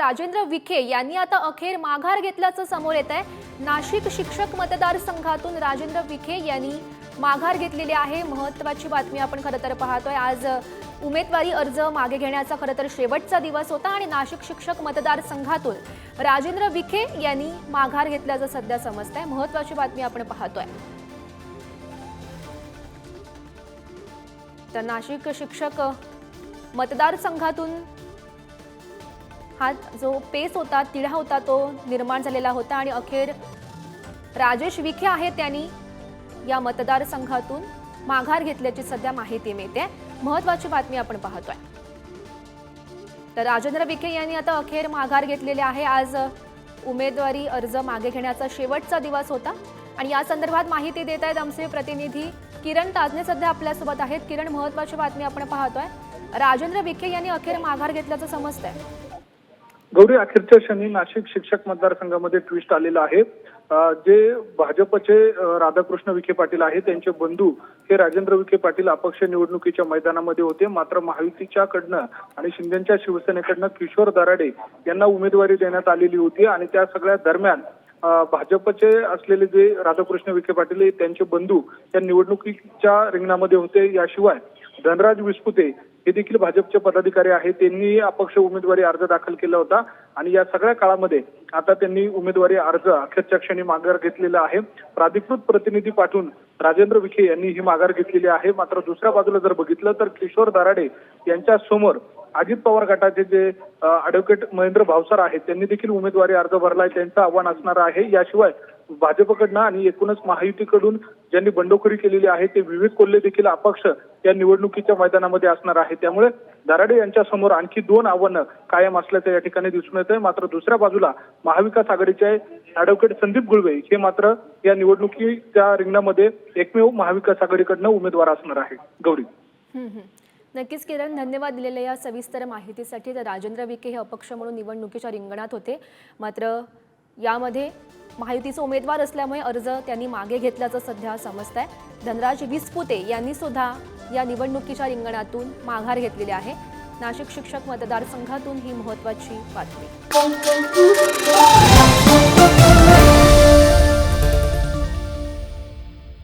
राजेंद्र विखे यांनी आता अखेर माघार घेतल्याचं समोर येत आहे. नाशिक शिक्षक मतदारसंघातून राजेंद्र विखे यांनी माघार घेतलेली आहे. महत्वाची बातमी आपण खरं तर पाहतोय. आज उमेदवारी अर्ज मागे घेण्याचा खरं तर शेवटचा दिवस होता आणि नाशिक शिक्षक मतदारसंघातून राजेंद्र विखे यांनी माघार घेतल्याचं सध्या समजत आहे महत्वाची बातमी आपण पाहतोय. तर नाशिक शिक्षक मतदारसंघातून हा जो पेस होता तिढा होता तो निर्माण झालेला होता आणि अखेर राजेश विखे आहेत त्यांनी या मतदारसंघातून माघार घेतल्याची सध्या माहिती मिळते. महत्वाची बातमी आपण पाहतोय. तर राजेंद्र विखे यांनी आता अखेर माघार घेतलेले आहे. आज उमेदवारी अर्ज मागे घेण्याचा शेवटचा दिवस होता आणि या संदर्भात माहिती देत आहेत आमचे प्रतिनिधी किरण ताजने सध्या आपल्यासोबत आहेत. किरण महत्वाची बातमी आपण पाहतोय. राजेंद्र विखे यांनी अखेर माघार घेतल्याचं समजतंय. गौरी अखेरच्या क्षणी नाशिक शिक्षक मतदारसंघामध्ये ट्विस्ट आलेला आहे. जे भाजपचे राधाकृष्ण विखे पाटील आहेत त्यांचे बंधू हे राजेंद्र विखे पाटील अपक्ष निवडणुकीच्या मैदानामध्ये होते. मात्र महायुतीच्याकडनं आणि शिंदेच्या शिवसेनेकडनं किशोर दराडे यांना उमेदवारी देण्यात आलेली होती आणि त्या सगळ्या दरम्यान भाजपचे असलेले जे राधाकृष्ण विखे पाटील हे त्यांचे बंधू या निवडणुकीच्या रिंगणामध्ये होते. याशिवाय धनराज विस्पुते हे देखील भाजपचे पदाधिकारी आहेत. त्यांनी अपक्ष उमेदवारी अर्ज दाखल केला होता. आणि या सगळ्या काळामध्ये आता त्यांनी उमेदवारी अर्ज अखेरच्या क्षणी माघार घेतलेला आहे. प्राधिकृत प्रतिनिधी पाठवून राजेंद्र विखे यांनी ही माघार घेतलेली आहे. मात्र दुसऱ्या बाजूला जर बघितलं तर किशोर दराडे यांच्या समोर अजित पवार गटाचे जे ऍडव्होकेट महेंद्र भावसार आहेत त्यांनी देखील उमेदवारी अर्ज भरलाय. त्यांचं आव्हान असणार आहे. याशिवाय भाजपकडनं आणि एकूणच महायुतीकडून ज्यांनी बंडखोरी केलेली आहे ते विवेक कोल्हे देखील अपक्ष या निवडणुकीच्या मैदानामध्ये असणार आहे. त्यामुळे दराडे यांच्या समोर आणखी दोन आव्हानं कायम असल्याचं या ठिकाणी दिसून येत आहे मात्र दुसऱ्या बाजूला महाविकास आघाडीचे ऍडव्होकेट संदीप गुळवे. हे मात्र या निवडणुकीच्या रिंगणामध्ये एकमेव महाविकास आघाडीकडनं उमेदवार असणार आहे. गौरी. हम्म, हम्म. नक्कीच किरण धन्यवाद दिलेल्या या सविस्तर माहितीसाठी. तर राजेंद्र विखे हे अपक्ष म्हणून निवडणुकीच्या रिंगणात होते. मात्र यामध्ये महायुतीचे उमेदवार असल्यामुळे अर्ज त्यांनी मागे घेतल्याचं सध्या समजत आहे धनराज विस्पुते यांनी सुद्धा या निवडणुकीच्या रिंगणातून माघार घेतलेली आहे. नाशिक शिक्षक मतदारसंघातून ही महत्वाची बातमी.